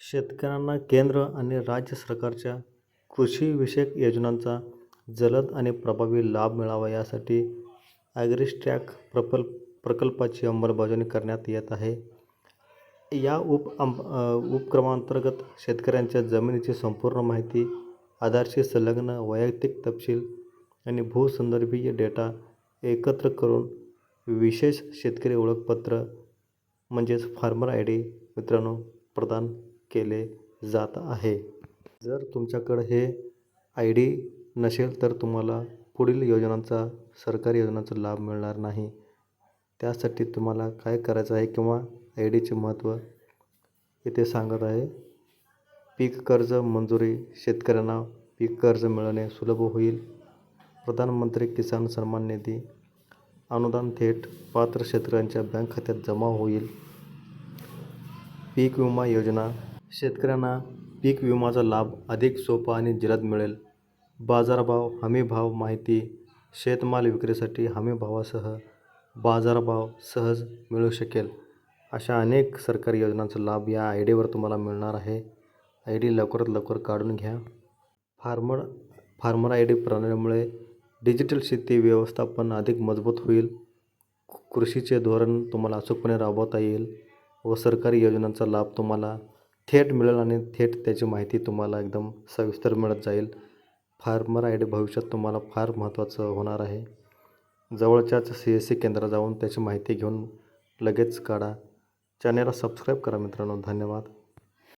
शेतकऱ्यांना केंद्र आणि राज्य सरकारच्या कृषीविषयक योजनांचा जलद आणि प्रभावी लाभ मिळावा यासाठी ॲग्रिस्टॅक प्रकल्प प्रकल्पाची अंमलबजावणी करण्यात येत आहे. या उप अंब उपक्रमांतर्गत शेतकऱ्यांच्या जमिनीची संपूर्ण माहिती आधारशी संलग्न वैयक्तिक तपशील आणि भूसंदर्भीय डेटा एकत्र करून विशेष शेतकरी ओळखपत्र म्हणजेच फार्मर आय डी मित्रांनो प्रदान केले जात आहे. जर तुमच्याकडं हे आय डी नसेल तर तुम्हाला पुढील योजनांचा सरकारी योजनांचा लाभ मिळणार नाही. त्यासाठी तुम्हाला काय करायचं आहे किंवा आय डीचे महत्त्व इथे सांगत आहे. पीक कर्ज मंजुरी शेतकऱ्यांना पीक कर्ज मिळणे सुलभ होईल. प्रधानमंत्री किसान सन्मान निधी अनुदान थेट पात्र शेतकऱ्यांच्या बँक खात्यात जमा होईल. पीक विमा योजना शेतकऱ्यांना पीक विमाचा लाभ अधिक सोपा आणि जलद मिळेल. बाजारभाव हमीभाव माहिती शेतमाल विक्रीसाठी हमीभावासह बाजारभाव सहज मिळू शकेल. अशा अनेक सरकारी योजनांचा लाभ या आय डीवर तुम्हाला मिळणार आहे. आय डी लवकरात लवकर काढून घ्या. फार्मर फार्मर आय डी प्रणालीमुळे डिजिटल शेती व्यवस्थापन अधिक मजबूत होईल. कृषीचे धोरण तुम्हाला अचूकपणे राबवता येईल व सरकारी योजनांचा लाभ तुम्हाला थेट मिळेल आणि थेट त्याची माहिती तुम्हाला एकदम सविस्तर मिळत जाईल. फार्मर आय डी भविष्यात तुम्हाला फार महत्त्वाचं होणार आहे. जवळच्याच सी एस सी केंद्रात जाऊन त्याची माहिती घेऊन लगेच काढा. चॅनेलला सबस्क्राईब करा मित्रांनो. धन्यवाद.